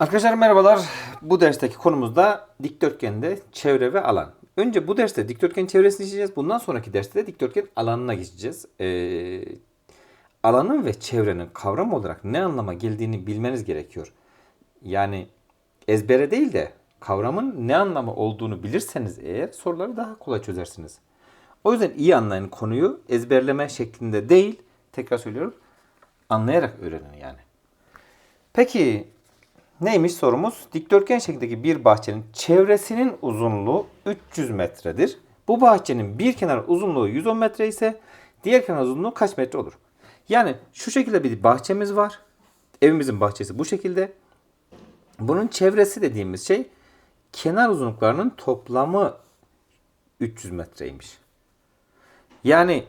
Arkadaşlar merhabalar. Bu dersteki konumuz da dikdörtgende çevre ve alan. Önce bu derste dikdörtgen çevresini işleyeceğiz. Bundan sonraki derste de dikdörtgen alanına geçeceğiz. Ee, alanın ve çevrenin kavram olarak ne anlama geldiğini bilmeniz gerekiyor. Yani ezbere değil de kavramın ne anlamı olduğunu bilirseniz eğer soruları daha kolay çözersiniz. O yüzden iyi anlayın konuyu ezberleme şeklinde değil, tekrar söylüyorum, anlayarak öğrenin yani. Peki neymiş sorumuz? Dikdörtgen şeklindeki bir bahçenin çevresinin uzunluğu 300 metredir. Bu bahçenin bir kenar uzunluğu 110 metre ise diğer kenar uzunluğu kaç metre olur? Yani şu şekilde bir bahçemiz var. Evimizin bahçesi bu şekilde. Bunun çevresi dediğimiz şey kenar uzunluklarının toplamı 300 metreymiş. Yani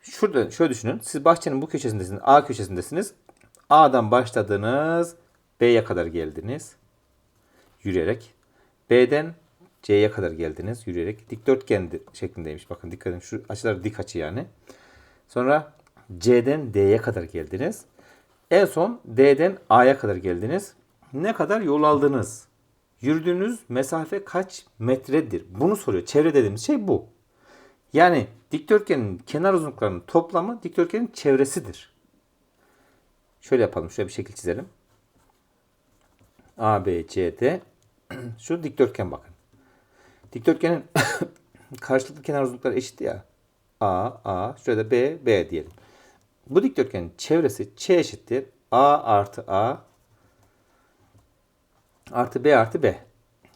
şurada şöyle düşünün. Siz bahçenin bu köşesindesiniz. A köşesindesiniz. A'dan başladınız. B'ye kadar geldiniz. Yürüyerek. B'den C'ye kadar geldiniz. Yürüyerek. Dikdörtgen di- şeklindeymiş. Bakın dikkat edin. Şu açılar dik açı yani. Sonra C'den D'ye kadar geldiniz. En son D'den A'ya kadar geldiniz. Ne kadar yol aldınız? Yürüdüğünüz mesafe kaç metredir? Bunu soruyor. Çevre dediğimiz şey bu. Yani dikdörtgenin kenar uzunluklarının toplamı dikdörtgenin çevresidir. Şöyle yapalım. Şöyle bir şekil çizelim. A, B, C, D. Şu dikdörtgen bakın. Dikdörtgenin karşılıklı kenar uzunlukları eşit ya. A, A. Şurada B, B diyelim. Bu dikdörtgenin çevresi Ç eşittir. A artı A artı B artı B.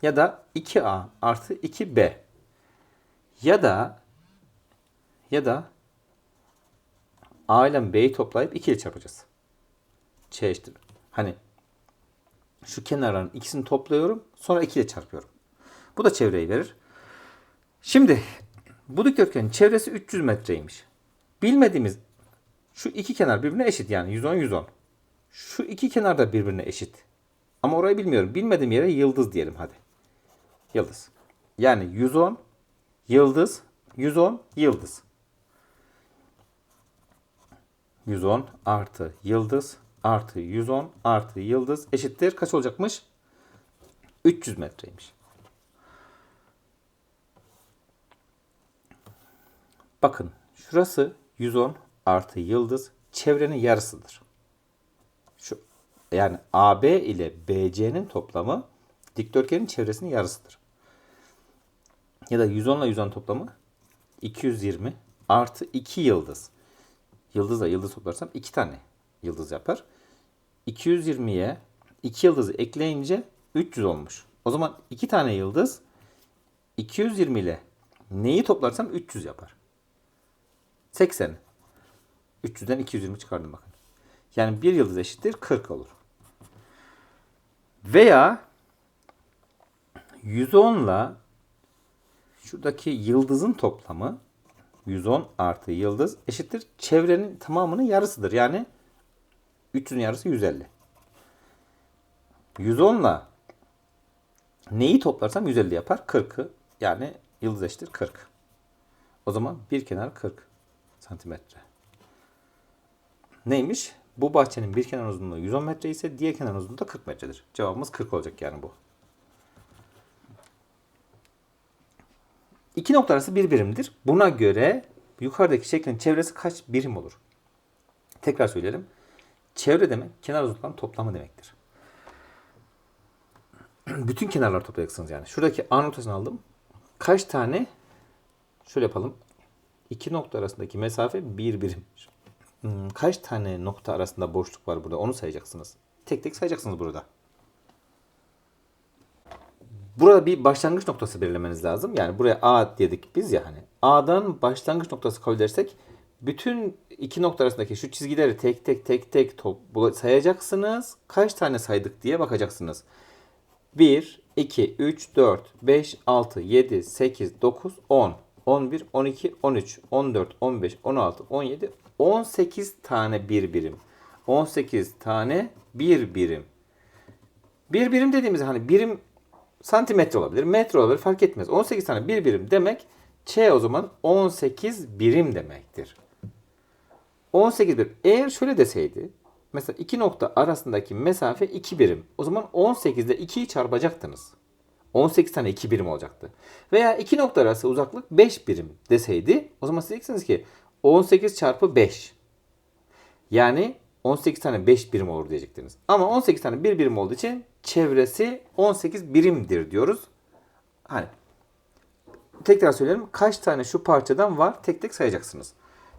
Ya da 2A artı 2B. Ya da ya da A ile B'yi toplayıp 2 ile çarpacağız. Eşittir. Hani şu kenarların ikisini topluyorum. Sonra 2 ile çarpıyorum. Bu da çevreyi verir. Şimdi bu dikdörtgenin çevresi 300 metreymiş. Bilmediğimiz şu iki kenar birbirine eşit yani 110 110. Şu iki kenar da birbirine eşit. Ama orayı bilmiyorum. Bilmediğim yere yıldız diyelim hadi. Yıldız. Yani 110 yıldız 110 yıldız. 110 artı yıldız artı 110 artı yıldız eşittir. Kaç olacakmış? 300 metreymiş. Bakın şurası 110 artı yıldız çevrenin yarısıdır. Şu yani AB ile BC'nin toplamı dikdörtgenin çevresinin yarısıdır. Ya da 110 ile 110 toplamı 220 artı 2 yıldız. Yıldızla yıldız toplarsam 2 tane yıldız yapar. 220'ye 2 yıldızı ekleyince 300 olmuş. O zaman 2 tane yıldız 220 ile neyi toplarsam 300 yapar. 80. 300'den 220 çıkardım bakın. Yani bir yıldız eşittir 40 olur. Veya 110 ile şuradaki yıldızın toplamı 110 artı yıldız eşittir çevrenin tamamının yarısıdır. Yani 300'ün yarısı 150. 110 ile neyi toplarsam 150 yapar? 40'ı. Yani yıldız eşittir 40. O zaman bir kenar 40 santimetre. Neymiş? Bu bahçenin bir kenar uzunluğu 110 metre ise diğer kenar uzunluğu da 40 metredir. Cevabımız 40 olacak yani bu. İki nokta arası bir birimdir. Buna göre yukarıdaki şeklin çevresi kaç birim olur? Tekrar söyleyelim. Çevre demek kenar uzunluklarının toplamı demektir. Bütün kenarları toplayacaksınız yani. Şuradaki A noktasını aldım. Kaç tane şöyle yapalım. İki nokta arasındaki mesafe bir birim. Hmm, kaç tane nokta arasında boşluk var burada? Onu sayacaksınız. Tek tek sayacaksınız burada. Burada bir başlangıç noktası belirlemeniz lazım. Yani buraya A dedik biz ya hani. A'dan başlangıç noktası kabul edersek bütün iki nokta arasındaki şu çizgileri tek tek tek tek top, sayacaksınız. Kaç tane saydık diye bakacaksınız. 1, 2, 3, 4, 5, 6, 7, 8, 9, 10, 11, 12, 13, 14, 15, 16, 17, 18 tane bir birim. 18 tane bir birim. Bir birim dediğimiz hani birim santimetre olabilir, metre olabilir fark etmez. 18 tane bir birim demek Ç o zaman 18 birim demektir. 18 birim. Eğer şöyle deseydi mesela iki nokta arasındaki mesafe 2 birim. O zaman 18 ile 2'yi çarpacaktınız. 18 tane 2 birim olacaktı. Veya iki nokta arası uzaklık 5 birim deseydi o zaman siz diyeceksiniz ki 18 çarpı 5. Yani 18 tane 5 birim olur diyecektiniz. Ama 18 tane 1 birim olduğu için çevresi 18 birimdir diyoruz. Hani tekrar söyleyelim. Kaç tane şu parçadan var tek tek sayacaksınız.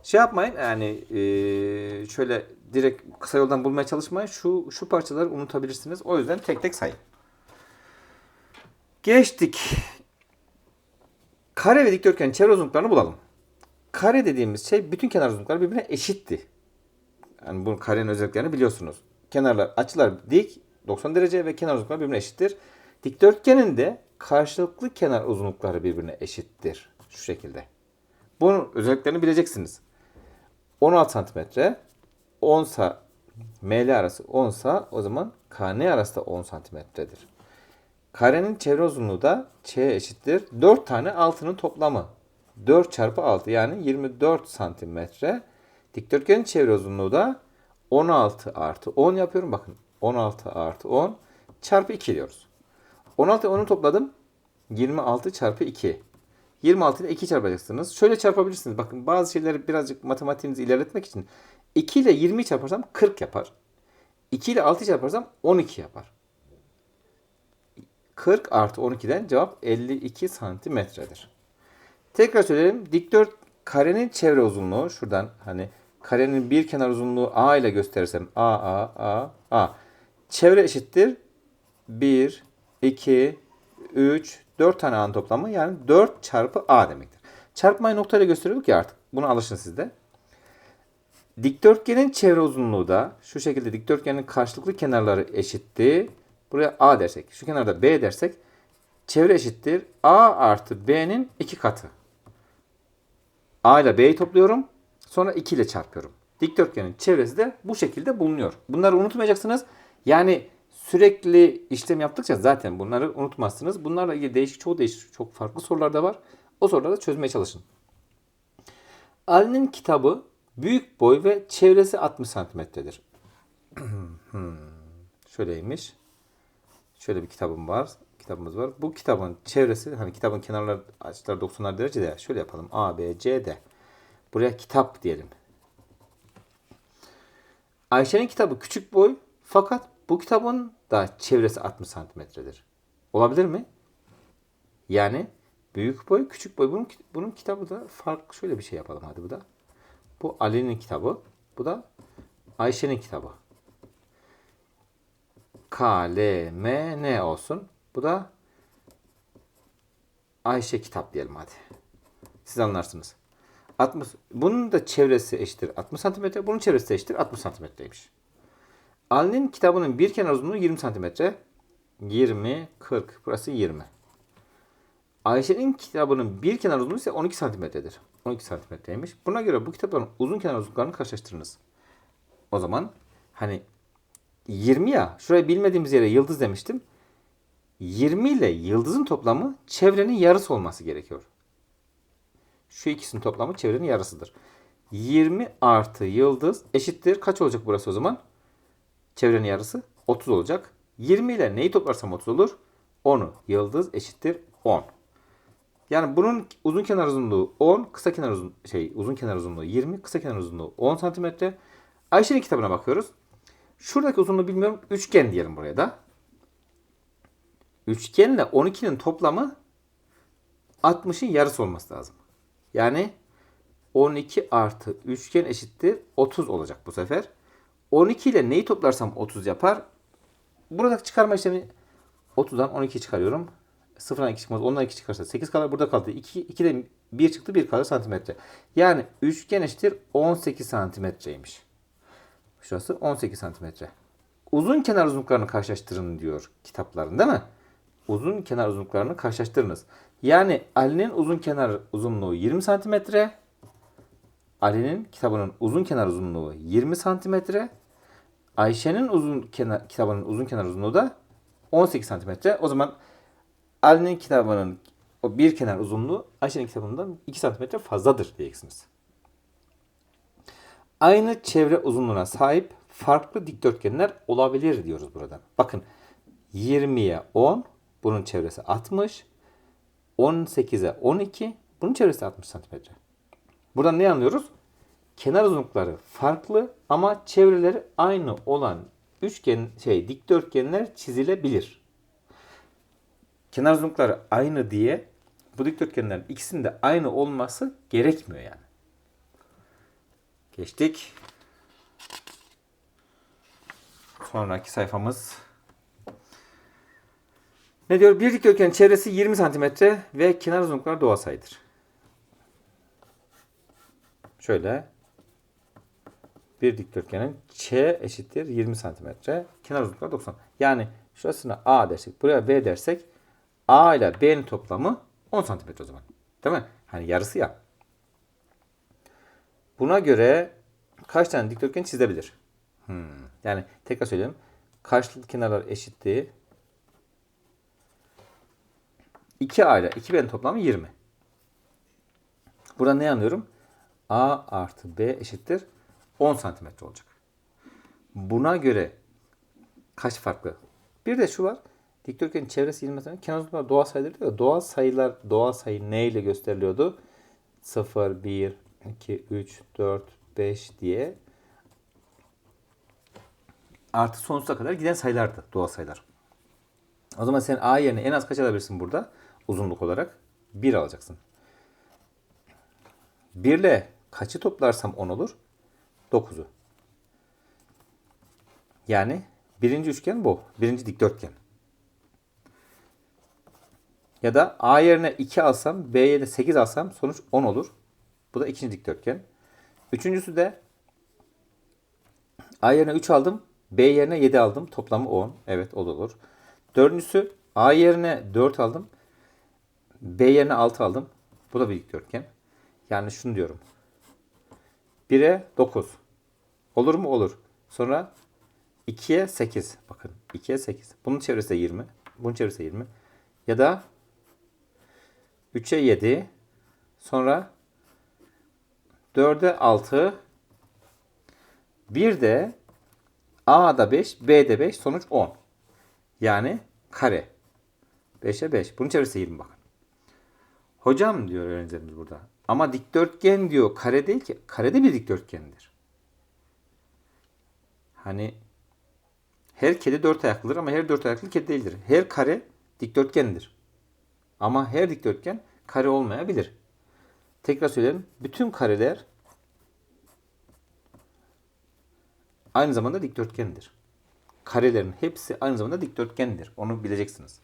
Şey yapmayın yani eee, şöyle direkt kısa yoldan bulmaya çalışmayın. Şu şu parçaları unutabilirsiniz. O yüzden tek tek sayın. Geçtik. Kare ve dikdörtgenin çevre uzunluklarını bulalım. Kare dediğimiz şey bütün kenar uzunlukları birbirine eşitti. Yani bu karenin özelliklerini biliyorsunuz. Kenarlar, açılar dik 90 derece ve kenar uzunlukları birbirine eşittir. Dikdörtgenin de karşılıklı kenar uzunlukları birbirine eşittir. Şu şekilde. Bunun özelliklerini bileceksiniz. 16 santimetre 10 sa ML arası 10 sa o zaman KN arası da 10 santimetredir. Karenin çevre uzunluğu da Ç eşittir. 4 tane altının toplamı. 4 çarpı 6 yani 24 santimetre. Dikdörtgenin çevre uzunluğu da 16 artı 10 yapıyorum. Bakın 16 artı 10 çarpı 2 diyoruz. 16 ile 10'u topladım. 26 çarpı 2. 26 ile 2 çarpacaksınız. Şöyle çarpabilirsiniz. Bakın bazı şeyleri birazcık matematiğinizi ilerletmek için 2 ile 20'yi çarparsam 40 yapar. 2 ile 6'yı çarparsam 12 yapar. 40 artı 12'den cevap 52 santimetredir. Tekrar söyleyelim. Dikdört karenin çevre uzunluğu şuradan hani karenin bir kenar uzunluğu A ile gösterirsem A A A A. Çevre eşittir 1 2 3 4 tane A'nın toplamı yani 4 çarpı A demektir. Çarpmayı noktayla gösteriyorduk ya artık. Buna alışın siz de. Dikdörtgenin çevre uzunluğu da şu şekilde dikdörtgenin karşılıklı kenarları eşitti. Buraya A dersek, şu kenarda B dersek çevre eşittir. A artı B'nin iki katı. A ile B'yi topluyorum. Sonra 2 ile çarpıyorum. Dikdörtgenin çevresi de bu şekilde bulunuyor. Bunları unutmayacaksınız. Yani sürekli işlem yaptıkça zaten bunları unutmazsınız. Bunlarla ilgili değişik, çoğu değişik, çok farklı sorular da var. O soruları da çözmeye çalışın. Ali'nin kitabı büyük boy ve çevresi 60 santimetredir. Şöyleymiş. Şöyle bir kitabım var. Kitabımız var. Bu kitabın çevresi hani kitabın kenarları açılar 90'lar derecede. Şöyle yapalım. A, B, C, D. Buraya kitap diyelim. Ayşe'nin kitabı küçük boy fakat bu kitabın da çevresi 60 santimetredir. Olabilir mi? Yani büyük boy, küçük boy. Bunun, bunun kitabı da farklı. Şöyle bir şey yapalım hadi bu da. Bu Ali'nin kitabı. Bu da Ayşe'nin kitabı. K, L, M, N olsun. Bu da Ayşe kitap diyelim hadi. Siz anlarsınız. 60, bunun da çevresi eşittir 60 santimetre. Bunun çevresi eşittir 60 santimetreymiş. Ali'nin kitabının bir kenar uzunluğu 20 santimetre. 20, 40. Burası 20. Ayşe'nin kitabının bir kenar uzunluğu ise 12 santimetredir. 12 santimetreymiş. Buna göre bu kitapların uzun kenar uzunluklarını karşılaştırınız. O zaman hani 20 ya. Şuraya bilmediğimiz yere yıldız demiştim. 20 ile yıldızın toplamı çevrenin yarısı olması gerekiyor. Şu ikisinin toplamı çevrenin yarısıdır. 20 artı yıldız eşittir. Kaç olacak burası o zaman? Çevrenin yarısı 30 olacak. 20 ile neyi toplarsam 30 olur? 10'u yıldız eşittir 10. Yani bunun uzun kenar uzunluğu 10, kısa kenar uzun şey uzun kenar uzunluğu 20, kısa kenar uzunluğu 10 santimetre. Ayşe'nin kitabına bakıyoruz. Şuradaki uzunluğu bilmiyorum. Üçgen diyelim buraya da. Üçgenle 12'nin toplamı 60'ın yarısı olması lazım. Yani 12 artı üçgen eşittir 30 olacak bu sefer. 12 ile neyi toplarsam 30 yapar. Buradaki çıkarma işlemi 30'dan 12 çıkarıyorum. 0'dan 2 çıkmaz. 10'dan 2 çıkarsa 8 kalır. Burada kaldı. 2, 2'de 1 çıktı. 1 kalır santimetre. Yani üçgen eşittir 18 santimetreymiş. Şurası 18 santimetre. Uzun kenar uzunluklarını karşılaştırın diyor kitapların değil mi? Uzun kenar uzunluklarını karşılaştırınız. Yani Ali'nin uzun kenar uzunluğu 20 santimetre. Ali'nin kitabının uzun kenar uzunluğu 20 santimetre. Ayşe'nin uzun kenar kitabının uzun kenar uzunluğu da 18 santimetre. O zaman Ali'nin kitabının o bir kenar uzunluğu Ayşe'nin kitabından 2 santimetre fazladır diyeceksiniz. Aynı çevre uzunluğuna sahip farklı dikdörtgenler olabilir diyoruz burada. Bakın 20'ye 10 bunun çevresi 60. 18'e 12 bunun çevresi 60 santimetre. Buradan ne anlıyoruz? Kenar uzunlukları farklı ama çevreleri aynı olan üçgen şey dikdörtgenler çizilebilir. Kenar uzunlukları aynı diye bu dikdörtgenlerin ikisinin de aynı olması gerekmiyor yani. Geçtik. Sonraki sayfamız. Ne diyor? Bir dikdörtgenin çevresi 20 cm ve kenar uzunlukları doğal sayıdır. Şöyle bir dikdörtgenin Ç eşittir 20 cm. Kenar uzunlukları 90. Yani şurasına A dersek, buraya B dersek A ile B'nin toplamı 10 cm o zaman. Değil mi? Hani yarısı ya. Buna göre kaç tane dikdörtgen çizebilir? Hmm. Yani tekrar söyleyeyim. Karşılıklı kenarlar eşitliği 2A ile 2B'nin toplamı 20. Burada ne anlıyorum? A artı B eşittir 10 santimetre olacak. Buna göre kaç farklı? Bir de şu var. Dikdörtgenin çevresi 20 metre. Kenar uzunlukları doğal sayıdır diyor. Doğal sayılar, doğal sayı ne ile gösteriliyordu? 0, 1, 2, 3, 4, 5 diye artı sonsuza kadar giden sayılardı doğal sayılar. O zaman sen A yerine en az kaç alabilirsin burada? Uzunluk olarak 1 alacaksın. 1 ile kaçı toplarsam 10 olur? 9'u. Yani birinci üçgen bu. Birinci dikdörtgen. Ya da A yerine 2 alsam, B yerine 8 alsam sonuç 10 olur. Bu da ikinci dikdörtgen. Üçüncüsü de A yerine 3 aldım, B yerine 7 aldım. Toplamı 10. Evet o olur. Dördüncüsü A yerine 4 aldım. B yerine 6 aldım. Bu da bir dikdörtgen. Yani şunu diyorum. 1'e 9. Olur mu? Olur. Sonra 2'ye 8. Bakın 2'ye 8. Bunun çevresi de 20. Bunun çevresi de 20. Ya da 3'e 7. Sonra 4'e 6. Bir de A'da 5, B'de 5, sonuç 10. Yani kare. 5'e 5. Bunun çevresi 20 bakın. Hocam diyor öğrencilerimiz burada. Ama dikdörtgen diyor kare değil ki. Kare de bir dikdörtgendir. Hani her kedi dört ayaklıdır ama her dört ayaklı kedi değildir. Her kare dikdörtgendir. Ama her dikdörtgen kare olmayabilir. Tekrar söyleyelim. Bütün kareler aynı zamanda dikdörtgendir. Karelerin hepsi aynı zamanda dikdörtgendir. Onu bileceksiniz.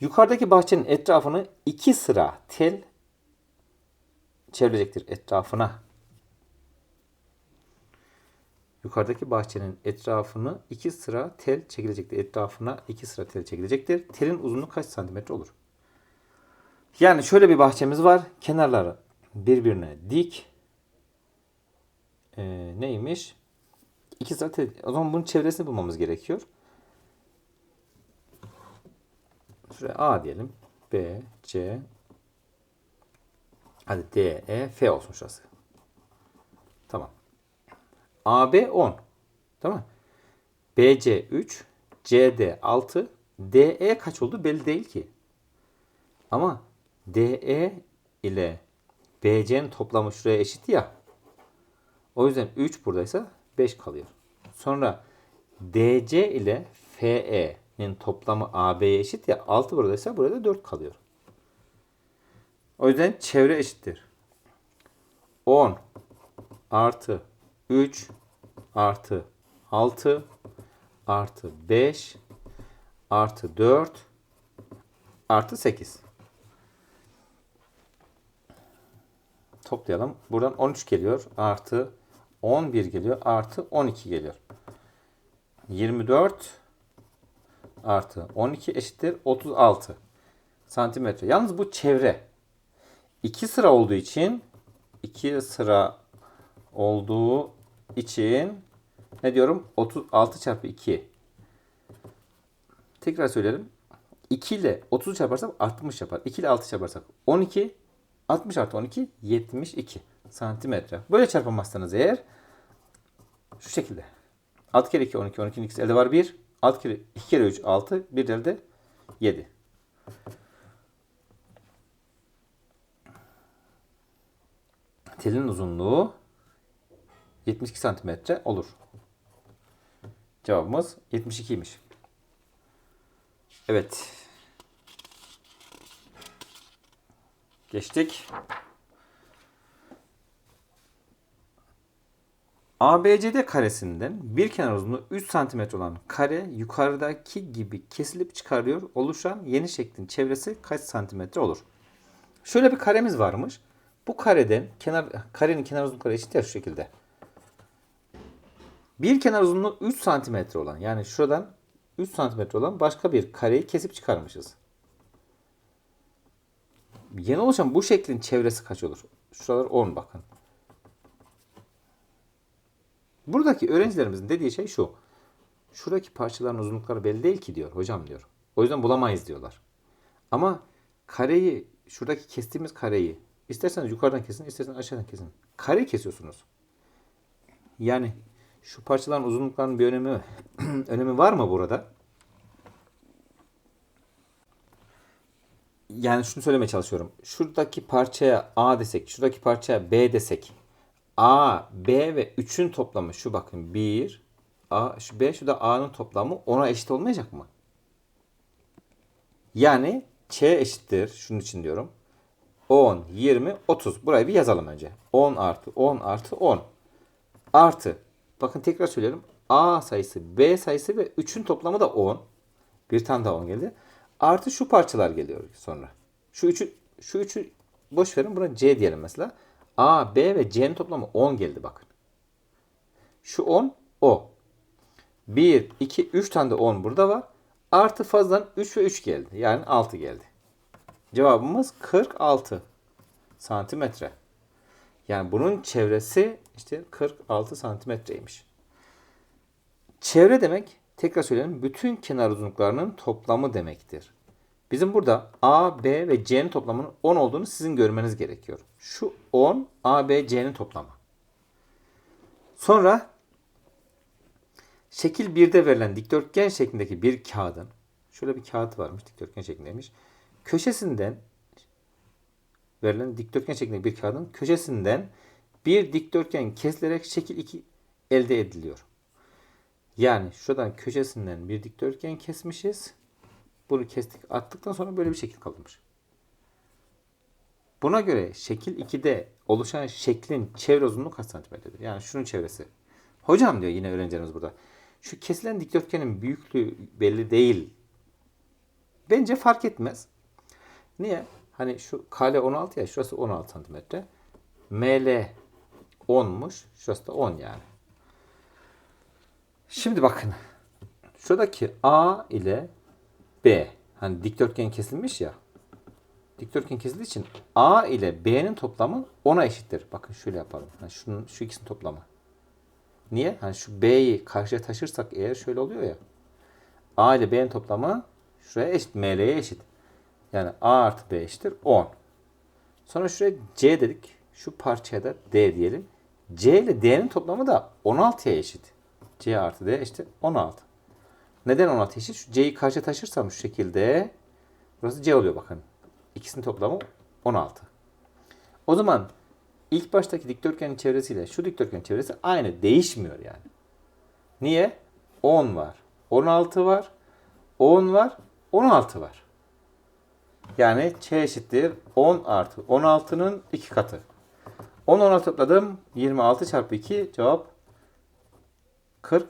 Yukarıdaki bahçenin etrafını iki sıra tel çevirecektir etrafına. Yukarıdaki bahçenin etrafını iki sıra tel çekilecektir. Etrafına iki sıra tel çekilecektir. Telin uzunluğu kaç santimetre olur? Yani şöyle bir bahçemiz var. Kenarları birbirine dik. Ee, neymiş? İki sıra tel. O zaman bunun çevresini bulmamız gerekiyor. Şuraya A diyelim. B, C, hadi D, E, F olsun şurası. Tamam. AB 10. Tamam. BC 3, CD 6, DE kaç oldu belli değil ki. Ama DE ile BC'nin toplamı şuraya eşit ya. O yüzden 3 buradaysa 5 kalıyor. Sonra DC ile FE'nin toplamı AB'ye eşit ya. 6 buradaysa burada 4 kalıyor. O yüzden çevre eşittir. 10 artı 3 artı 6 artı 5 artı 4 artı 8. Toplayalım. Buradan 13 geliyor. Artı 11 geliyor. Artı 12 geliyor. 24 artı 12 eşittir 36 santimetre. Yalnız bu çevre. 2 sıra olduğu için 2 sıra olduğu için ne diyorum? 36 çarpı 2. Tekrar söyleyelim. 2 ile 30'u çarparsak 60 yapar. 2 ile 6 çarparsak 12. 60 artı 12 72 santimetre. Böyle çarpamazsanız eğer şu şekilde. 6 kere 2 12 12'nin ikisi elde var 1. 6 kere 2 kere 3 6 bir de elde 7. Telin uzunluğu 72 santimetre olur. Cevabımız 72'ymiş. Evet. Geçtik. ABCD karesinden bir kenar uzunluğu 3 cm olan kare yukarıdaki gibi kesilip çıkarıyor. Oluşan yeni şeklin çevresi kaç santimetre olur? Şöyle bir karemiz varmış. Bu kareden kenar karenin kenar uzunlukları eşit ya şu şekilde. Bir kenar uzunluğu 3 santimetre olan yani şuradan 3 santimetre olan başka bir kareyi kesip çıkarmışız. Yeni oluşan bu şeklin çevresi kaç olur? Şuralar 10 bakın. Buradaki öğrencilerimizin dediği şey şu. Şuradaki parçaların uzunlukları belli değil ki diyor hocam diyor. O yüzden bulamayız diyorlar. Ama kareyi şuradaki kestiğimiz kareyi isterseniz yukarıdan kesin isterseniz aşağıdan kesin. Kare kesiyorsunuz. Yani şu parçaların uzunluklarının bir önemi önemi var mı burada? Yani şunu söylemeye çalışıyorum. Şuradaki parçaya A desek, şuradaki parçaya B desek. A, B ve 3'ün toplamı şu bakın 1, A, şu B, şu da A'nın toplamı 10'a eşit olmayacak mı? Yani Ç eşittir. Şunun için diyorum. 10, 20, 30. Burayı bir yazalım önce. 10 artı 10 artı 10. Artı. Bakın tekrar söylüyorum. A sayısı, B sayısı ve 3'ün toplamı da 10. Bir tane daha 10 geldi. Artı şu parçalar geliyor sonra. Şu üçü, şu üçü boş verin. Buna C diyelim mesela. A, B ve C'nin toplamı 10 geldi bakın. Şu 10 o. 1, 2, 3 tane de 10 burada var. Artı fazladan 3 ve 3 geldi. Yani 6 geldi. Cevabımız 46 santimetre. Yani bunun çevresi işte 46 santimetreymiş. Çevre demek tekrar söyleyelim bütün kenar uzunluklarının toplamı demektir. Bizim burada A, B ve C'nin toplamının 10 olduğunu sizin görmeniz gerekiyor. Şu 10 A, B, C'nin toplamı. Sonra şekil 1'de verilen dikdörtgen şeklindeki bir kağıdın şöyle bir kağıt varmış dikdörtgen şeklindeymiş. Köşesinden verilen dikdörtgen şeklindeki bir kağıdın köşesinden bir dikdörtgen kesilerek şekil 2 elde ediliyor. Yani şuradan köşesinden bir dikdörtgen kesmişiz. Bunu kestik attıktan sonra böyle bir şekil kalmış. Buna göre şekil 2'de oluşan şeklin çevre uzunluğu kaç santimetredir? Yani şunun çevresi. Hocam diyor yine öğrencilerimiz burada. Şu kesilen dikdörtgenin büyüklüğü belli değil. Bence fark etmez. Niye? Hani şu kale 16 ya şurası 16 santimetre. ML 10'muş. Şurası da 10 yani. Şimdi bakın. Şuradaki A ile B. Hani dikdörtgen kesilmiş ya. Dikdörtgen kesildiği için A ile B'nin toplamı 10'a eşittir. Bakın şöyle yapalım. Hani şunun, şu ikisinin toplamı. Niye? Hani şu B'yi karşıya taşırsak eğer şöyle oluyor ya. A ile B'nin toplamı şuraya eşit. ML'ye eşit. Yani A artı B eşittir 10. Sonra şuraya C dedik. Şu parçaya da D diyelim. C ile D'nin toplamı da 16'ya eşit. C artı D eşittir 16. Neden 16 eşit? Şu C'yi karşıya taşırsam şu şekilde burası C oluyor bakın. İkisinin toplamı 16. O zaman ilk baştaki dikdörtgenin çevresiyle şu dikdörtgenin çevresi aynı. Değişmiyor yani. Niye? 10 var. 16 var. 10 var. 16 var. Yani Ç eşittir 10 artı 16'nın 2 katı. 10 16 topladım. 26 çarpı 2 cevap 40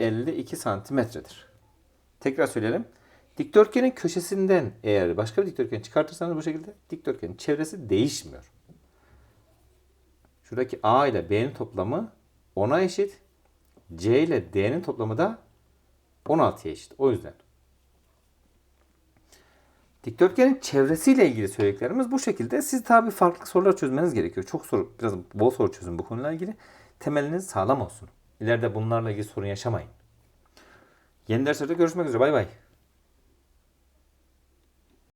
52 santimetredir. Tekrar söyleyelim. Dikdörtgenin köşesinden eğer başka bir dikdörtgen çıkartırsanız bu şekilde dikdörtgenin çevresi değişmiyor. Şuradaki A ile B'nin toplamı 10'a eşit. C ile D'nin toplamı da 16'ya eşit. O yüzden. Dikdörtgenin çevresiyle ilgili söylediklerimiz bu şekilde. Siz tabi farklı sorular çözmeniz gerekiyor. Çok soru, biraz bol soru çözün bu konuyla ilgili. Temeliniz sağlam olsun. İleride bunlarla ilgili sorun yaşamayın. Yeni derslerde görüşmek üzere. Bay bay.